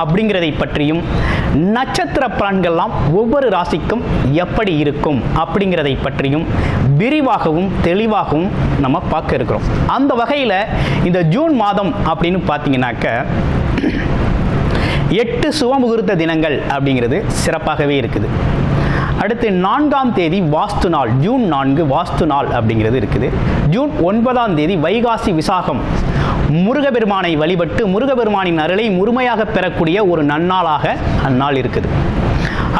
அப்படிங்கிறதை பற்றியும் நட்சத்திர பலன்கள்லாம் ஒவ்வொரு ராசிக்கும் எப்படி இருக்கும் அப்படிங்கிறதை பற்றியும் விரிவாகவும் தெளிவாகவும் நம்ம பார்க்க இருக்கிறோம். அந்த வகையில் இந்த ஜூன் மாதம் அப்படின்னு பார்த்தீங்கன்னாக்க எட்டு சுவமுகூர்த்த தினங்கள் அப்படிங்கிறது சிறப்பாகவே இருக்குது. அடுத்து நான்காம் தேதி வாஸ்து நாள் ஜூன் நான்கு வாஸ்து நாள் அப்படிங்கிறது இருக்குது. ஜூன் ஒன்பதாம் தேதி வைகாசி விசாகம் முருகபெருமானை வழிபட்டு முருகபெருமானின் அருளை முழுமையாக பெறக்கூடிய ஒரு நன்னாளாக அந்நாள் இருக்குது.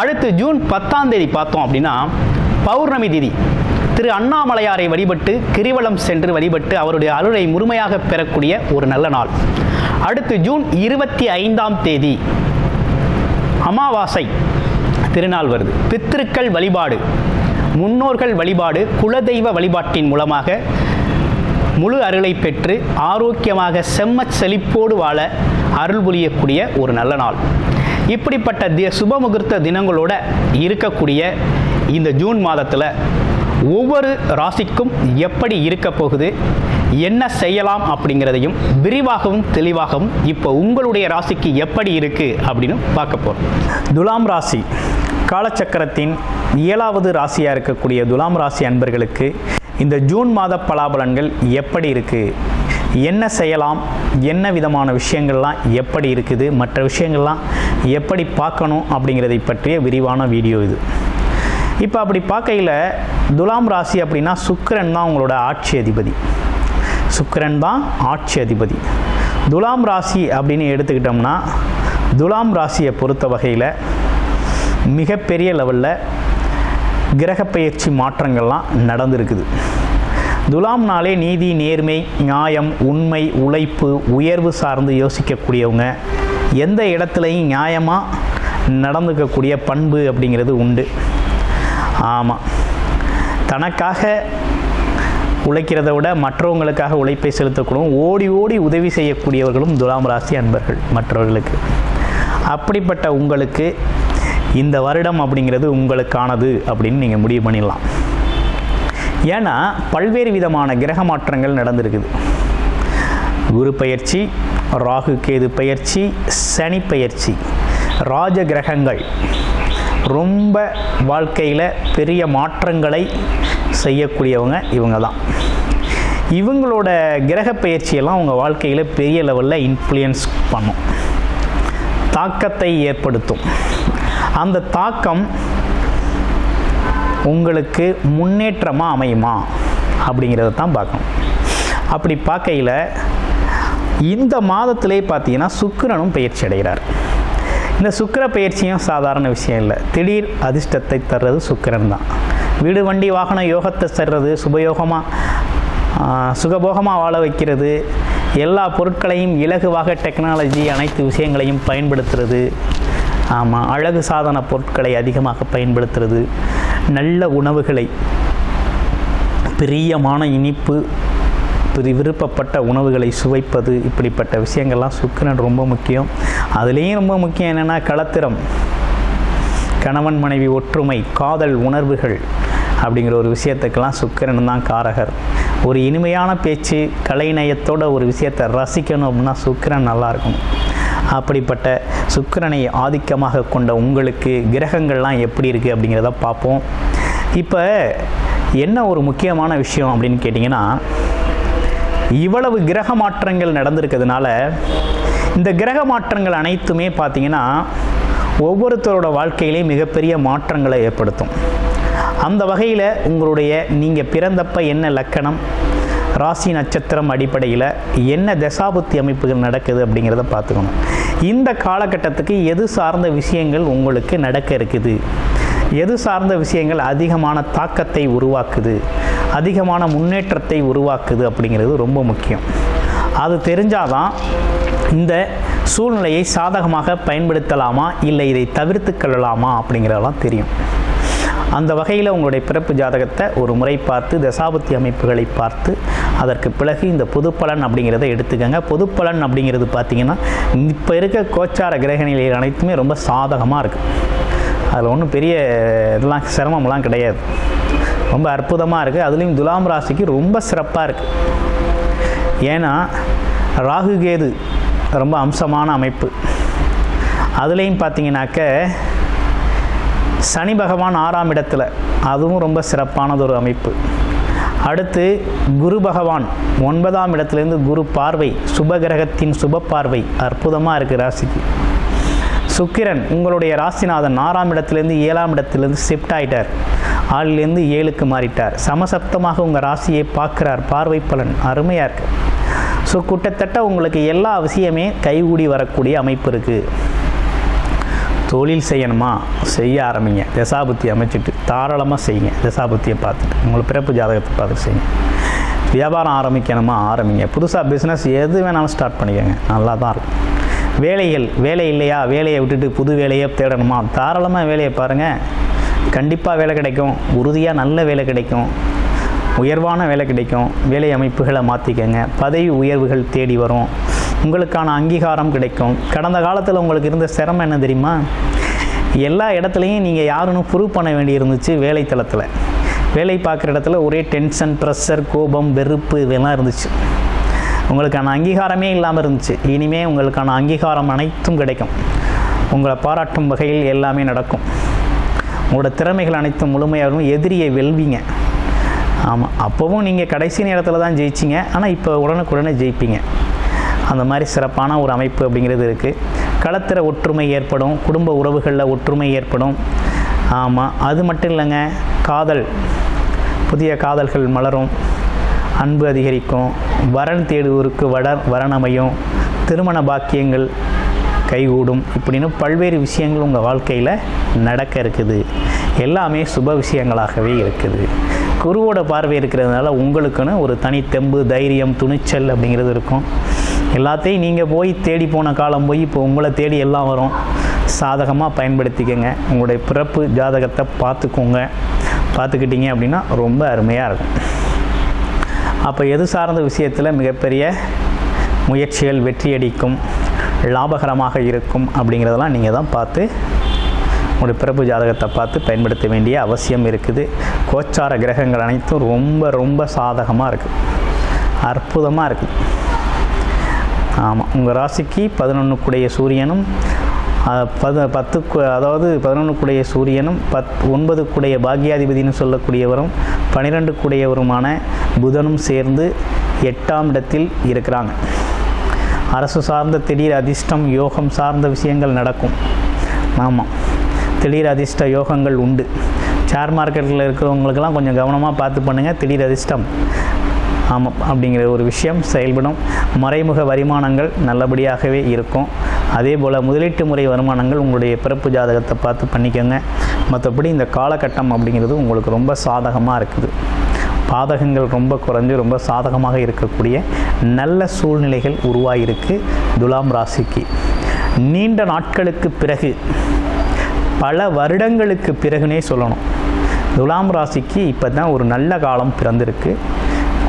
அடுத்து ஜூன் பத்தாம் தேதி பார்த்தோம் அப்படின்னா பௌர்ணமி திதி. திரு அண்ணாமலையாரை வழிபட்டு கிரிவலம் சென்று வழிபட்டு அவருடைய அருளை முழுமையாக பெறக்கூடிய ஒரு நல்ல நாள். அடுத்து ஜூன் இருபத்தி ஐந்தாம் தேதி அமாவாசை திருநாள் வருது. பித்திருக்கள் வழிபாடு முன்னோர்கள் வழிபாடு குலதெய்வ வழிபாட்டின் மூலமாக முழு அருளை பெற்று ஆரோக்கியமாக செம்மச் செழிப்போடு வாழ அருள் புரியக்கூடிய ஒரு நல்ல நாள். இப்படிப்பட்ட தி சுபமுகூர்த்த தினங்களோட இருக்கக்கூடிய இந்த ஜூன் மாதத்தில் ஒவ்வொரு ராசிக்கும் எப்படி இருக்க போகுது என்ன செய்யலாம் அப்படிங்கிறதையும் விரிவாகவும் தெளிவாகவும் இப்போ உங்களுடைய ராசிக்கு எப்படி இருக்குது அப்படின்னு பார்க்க போகிறோம் துலாம் ராசி காலச்சக்கரத்தின் ஏழாவது ராசியாக இருக்கக்கூடிய துலாம் ராசி அன்பர்களுக்கு இந்த ஜூன் மாத பலாபலன்கள் எப்படி இருக்குது என்ன செய்யலாம்? என்ன விதமான விஷயங்கள்லாம் எப்படி இருக்குது? மற்ற விஷயங்கள்லாம் எப்படி பார்க்கணும்? அப்படிங்கிறதை பற்றிய விரிவான வீடியோ இது. இப்போ அப்படி பார்க்கையில் துலாம் ராசி அப்படின்னா சுக்கரன் தான் உங்களோட ஆட்சி அதிபதி. சுக்கரன் தான் ஆட்சி அதிபதி. துலாம் ராசி அப்படின்னு எடுத்துக்கிட்டோம்னா துலாம் ராசியை பொறுத்த வகையில் மிகப்பெரிய லெவலில் கிரகப்பெயர்ச்சி மாற்றங்கள்லாம் நடந்திருக்குது. துலாம்னாலே நீதி நேர்மை நியாயம் உண்மை உழைப்பு உயர்வு சார்ந்து யோசிக்கக்கூடியவங்க எந்த இடத்துலையும் நியாயமாக நடந்துக்கக்கூடிய பண்பு அப்படிங்கிறது உண்டு. ஆமாம் தனக்காக உழைக்கிறத விட மற்றவங்களுக்காக உழைப்பை செலுத்தக்கூடும். ஓடி ஓடி உதவி செய்யக்கூடியவர்களும் துலாம் ராசி அன்பர்கள் மற்றவர்களுக்கு. அப்படிப்பட்ட உங்களுக்கு இந்த வருடம் அப்படிங்கிறது உங்களுக்கானது அப்படின்னு நீங்கள் முடிவு பண்ணிடலாம். ஏன்னா பல்வேறு விதமான கிரக மாற்றங்கள் நடந்திருக்குது. குரு பயிற்சி ராகு கேது பயிற்சி சனி பயிற்சி ராஜ கிரகங்கள். ரொம்ப வாழ்க்கையில் பெரிய மாற்றங்களை செய்யக்கூடியவங்க இவங்க தான் இவங்களோட கிரக பயிற்சியெல்லாம் உங்கள் வாழ்க்கையில் பெரிய லெவலில் இன்ஃப்ளூயன்ஸ் பண்ணும். தாக்கத்தை ஏற்படுத்தும். அந்த தாக்கம் உங்களுக்கு முன்னேற்றமாக அமையுமா? அப்படிங்கிறத தான் பார்க்கணும். அப்படி பார்க்கையில் இந்த மாதத்திலே பார்த்தீங்கன்னா சுக்கிரனும் பயிற்சி அடைகிறார். இந்த சுக்கிர பயிற்சியும் சாதாரண விஷயம் இல்லை. திடீர் அதிர்ஷ்டத்தை தர்றது சுக்கரன் தான். வீடு வண்டி வாகன யோகத்தை தர்றது சுபயோகமாக சுகபோகமாக வாழ வைக்கிறது. எல்லா பொருட்களையும் இலகுவாக டெக்னாலஜி அனைத்து விஷயங்களையும் பயன்படுத்துறது. ஆமாம் அழகு சாதன பொருட்களை அதிகமாக பயன்படுத்துறது நல்ல உணவுகளை பிரியமான இனிப்பு பிரி விருப்பப்பட்ட உணவுகளை சுவைப்பது இப்படிப்பட்ட விஷயங்கள்லாம் சுக்கிரன் ரொம்ப முக்கியம். அதுலேயும் ரொம்ப முக்கியம் என்னென்னா களத்திரம். கணவன் மனைவி ஒற்றுமை காதல் உணர்வுகள் அப்படிங்கிற ஒரு விஷயத்துக்கெல்லாம் சுக்கிரன் தான் காரகர். ஒரு இனிமையான பேச்சு கலைநயத்தோட ஒரு விஷயத்தை ரசிக்கணும் அப்படின்னா சுக்கிரன் நல்லாயிருக்கும் அப்படிப்பட்ட சுக்கிரனை ஆதிக்கமாக கொண்ட உங்களுக்கு கிரகங்கள்லாம் எப்படி இருக்குது அப்படிங்கிறத பார்ப்போம். இப்போ என்ன ஒரு முக்கியமான விஷயம் அப்படின்னு கேட்டிங்கன்னா இவ்வளவு கிரக மாற்றங்கள் நடந்திருக்கிறதுனால இந்த கிரக மாற்றங்கள் அனைத்துமே பார்த்திங்கன்னா ஒவ்வொருத்தரோட வாழ்க்கையிலையும் மிகப்பெரிய மாற்றங்களை ஏற்படுத்தும். அந்த வகையில் உங்களுடைய நீங்கள் பிறந்தப்ப என்ன லக்கணம் ராசி நட்சத்திரம் அடிப்படையில் என்ன தசாபுத்தி அமைப்புகள் நடக்குது அப்படிங்கிறத பார்த்துக்கணும். இந்த காலகட்டத்துக்கு எது சார்ந்த விஷயங்கள் உங்களுக்கு நடக்க இருக்குது? எது சார்ந்த விஷயங்கள் அதிகமான தாக்கத்தை உருவாக்குது? அதிகமான முன்னேற்றத்தை உருவாக்குது அப்படிங்கிறது ரொம்ப முக்கியம். அது தெரிஞ்சாதான் இந்த சூழ்நிலையை சாதகமாக பயன்படுத்தலாமா? இல்லை இதை தவிர்த்து கொள்ளலாமா? அப்படிங்கிறதெல்லாம் தெரியும். அந்த வகையில் உங்களுடைய பிறப்பு ஜாதகத்தை ஒரு முறை பார்த்து தசாபுத்தி அமைப்புகளை பார்த்து அதற்கு பிறகு இந்த பொதுப்பலன் அப்படிங்கிறத எடுத்துக்கங்க. பொதுப்பலன் அப்படிங்கிறது பார்த்தீங்கன்னா இப்போ இருக்க கோச்சார கிரக நிலைகள் அனைத்துமே ரொம்ப சாதகமாக இருக்குது அதில் ஒன்றும் பெரிய இதெல்லாம் சிரமம்லாம் கிடையாது. ரொம்ப அற்புதமாக இருக்குது அதுலேயும் துலாம் ராசிக்கு ரொம்ப சிறப்பாக இருக்குது ஏன்னா ராகு கேது ரொம்ப அம்சமான அமைப்பு. அதுலேயும் பார்த்தீங்கன்னாக்க சனி பகவான் ஆறாம் இடத்துல. அதுவும் ரொம்ப சிறப்பானது ஒரு அமைப்பு. அடுத்து குரு பகவான் ஒன்பதாம் இடத்துலேருந்து குரு பார்வை சுபகிரகத்தின் சுப பார்வை அற்புதமாக இருக்குது ராசிக்கு. சுக்கிரன் உங்களுடைய ராசிநாதன் ஆறாம் இடத்துலேருந்து ஏழாம் இடத்துலேருந்து ஷிஃப்ட் ஆயிட்டார். ஆறிலேருந்து ஏழுக்கு மாறிட்டார். சமசப்தமாக உங்கள் ராசியை பார்க்குறார். பார்வை பலன் அருமையாக இருக்குது ஸோ கிட்டத்தட்ட உங்களுக்கு எல்லா விஷயமே கைகூடி வரக்கூடிய அமைப்பு இருக்குது தொழில் செய்யணுமா? செய்ய ஆரம்பிங்க. தசாபுத்தி அமைச்சிட்டு தாராளமாக செய்யுங்க. தசாபுத்தியை பார்த்துட்டு. உங்களை பிறப்பு ஜாதகத்தை பார்த்துட்டு செய்யுங்க. வியாபாரம் ஆரம்பிக்கணுமா? ஆரம்பிங்க. புதுசாக பிஸ்னஸ் எது வேணாலும் ஸ்டார்ட் பண்ணிக்கோங்க. நல்லா தான் இருக்கும். வேலைகள் வேலை இல்லையா? வேலையை விட்டுட்டு புது வேலையை தேடணுமா? தாராளமாக வேலையை பாருங்கள் கண்டிப்பாக வேலை கிடைக்கும். உறுதியாக நல்ல வேலை கிடைக்கும். உயர்வான வேலை கிடைக்கும். வேலை அமைப்புகளை மாற்றிக்கங்க பதவி உயர்வுகள் தேடி வரும். உங்களுக்கான அங்கீகாரம் கிடைக்கும். கடந்த காலத்தில் உங்களுக்கு இருந்த சிரமம் என்ன தெரியுமா? எல்லா இடத்துலையும் நீங்கள் யாருன்னு ப்ரூவ் பண்ண வேண்டி இருந்துச்சு வேலைத்தளத்தில். வேலை பார்க்குற இடத்துல ஒரே டென்ஷன் ப்ரெஷர் கோபம் வெறுப்பு இதெல்லாம் இருந்துச்சு. உங்களுக்கான அங்கீகாரமே இல்லாமல் இருந்துச்சு. இனிமேல் உங்களுக்கான அங்கீகாரம் அனைத்தும் கிடைக்கும். உங்களை பாராட்டும் வகையில் எல்லாமே நடக்கும். உங்களோட திறமைகள் அனைத்தும் முழுமையாகவும் எதிரியை வெல்வீங்க. ஆமாம் அப்போவும் நீங்கள் கடைசி நேரத்தில் தான் ஜெயிச்சிங்க. ஆனால் இப்போ உடனுக்குடனே ஜெயிப்பீங்க. அந்த மாதிரி சிறப்பான ஒரு அமைப்பு அப்படிங்கிறது இருக்குது களத்திர ஒற்றுமை ஏற்படும் குடும்ப உறவுகளில் ஒற்றுமை ஏற்படும். ஆமாம் அது மட்டும் இல்லைங்க காதல். புதிய காதல்கள் மலரும் அன்பு அதிகரிக்கும் வரன் தேடுவோருக்கு வட வரணமையும் திருமண பாக்கியங்கள் கைகூடும் இப்படின்னு பல்வேறு விஷயங்கள் உங்கள் வாழ்க்கையில் நடக்க இருக்குது. எல்லாமே சுப விஷயங்களாகவே இருக்குது. குருவோட பார்வை இருக்கிறதுனால உங்களுக்குன்னு ஒரு தனி தெம்பு தைரியம் துணிச்சல் அப்படிங்கிறது இருக்கும். எல்லாத்தையும் நீங்கள் போய் தேடி போன காலம் போய் இப்போ உங்களை தேடி எல்லாம் வரும். சாதகமாக பயன்படுத்திக்கங்க. உங்களுடைய பிறப்பு ஜாதகத்தை பார்த்துக்கோங்க. பார்த்துக்கிட்டீங்க அப்படின்னா ரொம்ப அருமையாக இருக்கும். அப்போ எது சார்ந்த விஷயத்தில் மிகப்பெரிய முயற்சிகள் வெற்றியடிக்கும் லாபகரமாக இருக்கும் அப்படிங்கிறதெல்லாம் நீங்கள் தான் பார்த்து உங்களுடைய பிறப்பு ஜாதகத்தை பார்த்து பயன்படுத்த வேண்டிய அவசியம் இருக்குது. கோச்சார கிரகங்கள் அனைத்தும் ரொம்ப ரொம்ப சாதகமாக இருக்குது அற்புதமாக இருக்குது ஆமாம் உங்கள் ராசிக்கு பதினொன்றுக்குடைய சூரியனும் பத பத்துக்கு அதாவது பதினொன்றுக்குடைய சூரியனும் பத் ஒன்பதுக்குடைய பாக்யாதிபதினு சொல்லக்கூடியவரும் பன்னிரெண்டுக்குடையவருமான புதனும் சேர்ந்து எட்டாம் இடத்தில் இருக்கிறாங்க. அரசு சார்ந்த திடீர் அதிர்ஷ்டம் யோகம் சார்ந்த விஷயங்கள் நடக்கும். ஆமாம் திடீர் அதிர்ஷ்ட யோகங்கள் உண்டு. ஷேர் மார்க்கெட்டில் இருக்கிறவங்களுக்கெல்லாம் கொஞ்சம் கவனமாக பார்த்து பண்ணுங்கள் திடீர் அதிர்ஷ்டம் ஆமாம் அப்படிங்கிற ஒரு விஷயம் செயல்படும். மறைமுக வருமானங்கள் நல்லபடியாகவே இருக்கும். அதே போல் முதலீட்டு முறை வருமானங்கள் உங்களுடைய பிறப்பு ஜாதகத்தை பார்த்து பண்ணிக்கோங்க. மற்றபடி இந்த காலகட்டம் அப்படிங்கிறது உங்களுக்கு ரொம்ப சாதகமாக இருக்குது. பாதகங்கள் ரொம்ப குறைஞ்சு ரொம்ப சாதகமாக இருக்கக்கூடிய நல்ல சூழ்நிலைகள் உருவாகியிருக்கு துலாம் ராசிக்கு. நீண்ட நாட்களுக்கு பிறகு பல வருடங்களுக்கு பிறகுனே சொல்லணும். துலாம் ராசிக்கு இப்போ தான் ஒரு நல்ல காலம் பிறந்திருக்கு.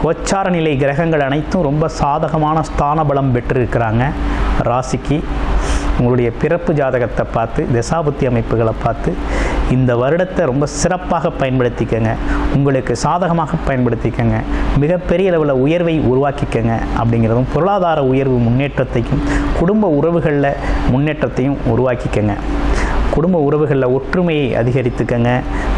கோச்சார நிலை கிரகங்கள் அனைத்தும் ரொம்ப சாதகமான ஸ்தான பலம் பெற்றிருக்கிறாங்க. ராசிக்கு உங்களுடைய பிறப்பு ஜாதகத்தை பார்த்து தசாபுத்தி அமைப்புகளை பார்த்து இந்த வருடத்தை ரொம்ப சிறப்பாக பயன்படுத்திக்கங்க. உங்களுக்கு சாதகமாக பயன்படுத்திக்கங்க. மிகப்பெரிய அளவில் உயர்வை உருவாக்கிக்கங்க அப்படிங்கிறதும் பொருளாதார உயர்வு முன்னேற்றத்தையும் குடும்ப உறவுகளில் முன்னேற்றத்தையும் உருவாக்கிக்கங்க. குடும்ப உறவுகளில் ஒற்றுமையை அதிகரித்துக்கங்க.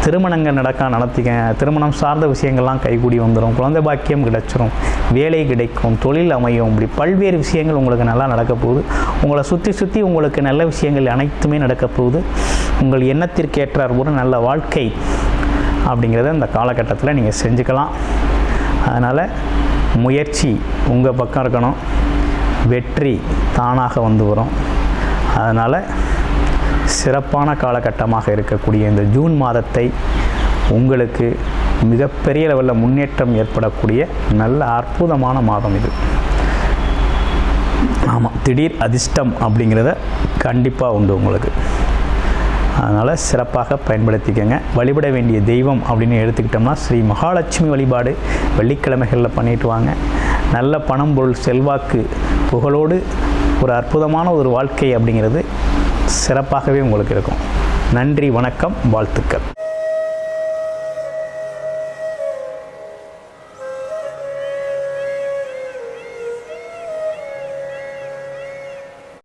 திருமணங்கள் நடக்க நடத்திக்க திருமணம் சார்ந்த விஷயங்கள்லாம் கைகூடி வந்துடும் குழந்தை பாக்கியம் கிடைச்சிரும். வேலை கிடைக்கும். தொழில் அமையும். இப்படி பல்வேறு விஷயங்கள் உங்களுக்கு நல்லா நடக்க போகுது. உங்களை சுற்றி சுற்றி உங்களுக்கு நல்ல விஷயங்கள் அனைத்துமே நடக்க போகுது. உங்கள் எண்ணத்திற்கேற்றார் ஒரு நல்ல வாழ்க்கை அப்படிங்கிறத இந்த காலகட்டத்தில் நீங்கள் செஞ்சுக்கலாம். அதனால் முயற்சி உங்கள் பக்கம் இருக்கணும். வெற்றி தானாக வந்து வரும். அதனால் சிறப்பான காலகட்டமாக இருக்கக்கூடிய இந்த ஜூன் மாதத்தை உங்களுக்கு மிகப்பெரிய லெவலில் முன்னேற்றம் ஏற்படக்கூடிய நல்ல அற்புதமான மாதம் இது. ஆமாம் திடீர் அதிர்ஷ்டம் அப்படிங்கிறத கண்டிப்பாக உண்டு உங்களுக்கு. அதனால் சிறப்பாக பயன்படுத்திக்கங்க. வழிபட வேண்டிய தெய்வம் அப்படின்னு எடுத்துக்கிட்டோம்னா ஸ்ரீ மகாலட்சுமி வழிபாடு வெள்ளிக்கிழமைகளில் பண்ணிட்டு வாங்க. நல்ல பணம் பொருள் செல்வாக்கு புகழோடு ஒரு அற்புதமான ஒரு வாழ்க்கை அப்படிங்கிறது சிறப்பாகவே உங்களுக்கு இருக்கும். நன்றி வணக்கம் வாழ்த்துக்கள்.